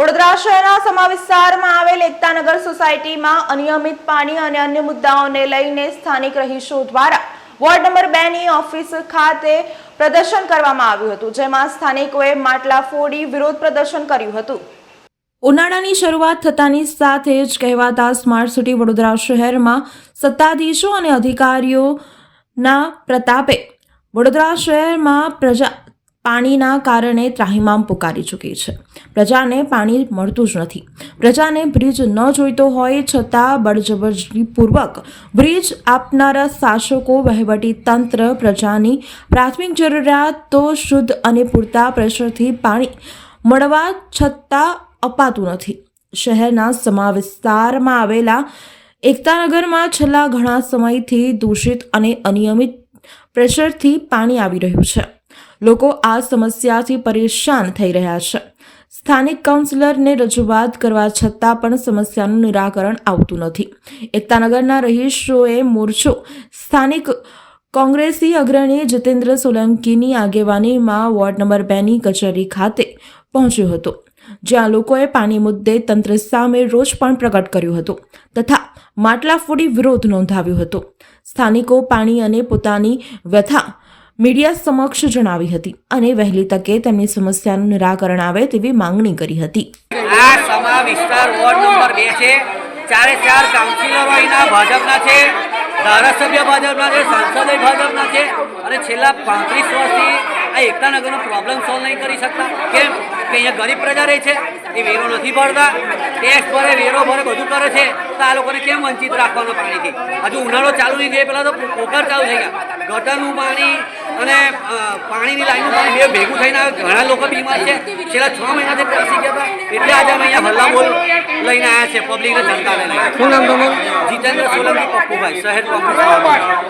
વડોદરા શહેરના સમા વિસ્તારમાં આવેલ એકતાનગર સોસાયટીમાં અનિયમિત પાણી અને અન્ય મુદ્દાઓને લઈને સ્થાનિક રહીશો દ્વારા વોર્ડ નંબર બે ની ઓફિસ ખાતે પ્રદર્શન કરવામાં આવ્યું હતું, જેમાં સ્થાનિકોએ માટલા ફોડી વિરોધ પ્રદર્શન કર્યું હતું. ઉનાળાની શરૂઆત થતાની સાથે જ કહેવાતા સ્માર્ટ સિટી વડોદરા શહેરમાં સત્તાધીશો અને અધિકારીઓના પ્રતાપે વડોદરા શહેરમાં પ્રજા પાણીના કારણે ત્રાહિમામ પુકારી ચૂકી છે. પ્રજાને પાણી મળતું જ નથી. પ્રજાને બ્રિજ ન જોઈતો હોય છતાં બળજબરજીપૂર્વક બ્રિજ આપનારા શાસકો વહીવટી તંત્ર પ્રજાની પ્રાથમિક જરૂરિયાતો શુદ્ધ અને પૂરતા પ્રેશરથી પાણી મળવા છતાં અપાતું નથી. શહેરના સમા વિસ્તારમાં આવેલા એકતાનગરમાં છેલ્લા ઘણા સમયથી દૂષિત અને અનિયમિત પ્રેશરથી પાણી આવી રહ્યું છે. લોકો આ સમસ્યાથી પરેશાન થઈ રહ્યા છે. સ્થાનિક કાઉન્સિલરને રજૂઆત કરવા છતાં પણ સમસ્યાનું નિરાકરણ આવતું નથી. એકતાનગરના રહીશોએ મોરચો, સ્થાનિક કોંગ્રેસી અગ્રણી જીતેન્દ્ર સોલંકીની આગેવાનીમાં વોર્ડ નંબર બેની કચેરી ખાતે પહોંચ્યો હતો, જ્યાં લોકોએ પાણી મુદ્દે તંત્ર સામે રોષ પણ પ્રગટ કર્યો હતો તથા માટલા ફોડી વિરોધ નોંધાવ્યો હતો. સ્થાનિકો પાણી અને પોતાની વ્યથા મીડિયા સમક્ષ જણાવી હતી અને વહેલી તકે તેમની સમસ્યાનું નિરાકરણ આવે તેવી માંગણી કરી હતી. આ સમા વિસ્તાર વોર્ડ નંબર બે છે. ચારે ચાર કાઉન્સિલરો અહીંના ભાજપના છે. ધારાસભ્ય ભાજપના છે, સાંસદ ભાજપના છે. અને છેલ્લા પાંત્રીસ વર્ષથી આ એકતાનગરનો પ્રોબ્લેમ સોલ્વ નહીં કરી શકતા. કેમ? કે અહીંયા ગરીબ પ્રજા રહે છે એ વેરો નથી ભરતા. ટેક્સ ભરે વેરો ભરે બધું કરે છે. તો આ લોકોને કેમ વંચિત રાખવાનો પાણીથી? હજુ ઉનાળો ચાલુ નહીં થયો પહેલાં તો પોકર ચાલુ થઈ ગયા. ગટરનું પાણી અને પાણીની લાઈનનું પાણી બે ભેગું થઈને આવે. ઘણા લોકો બીમાર છે. છેલ્લા છ મહિનાથી પહોંચી ગયા હતા. એટલે આજે અમે અહીંયા હલ્લા બોલ લઈને આવ્યા છે પબ્લિકને જનતાને લઈને શું નામ તમારું? જીતેન્દ્ર સોલંકી પપ્પુભાઈ શહેર કોંગ્રેસ.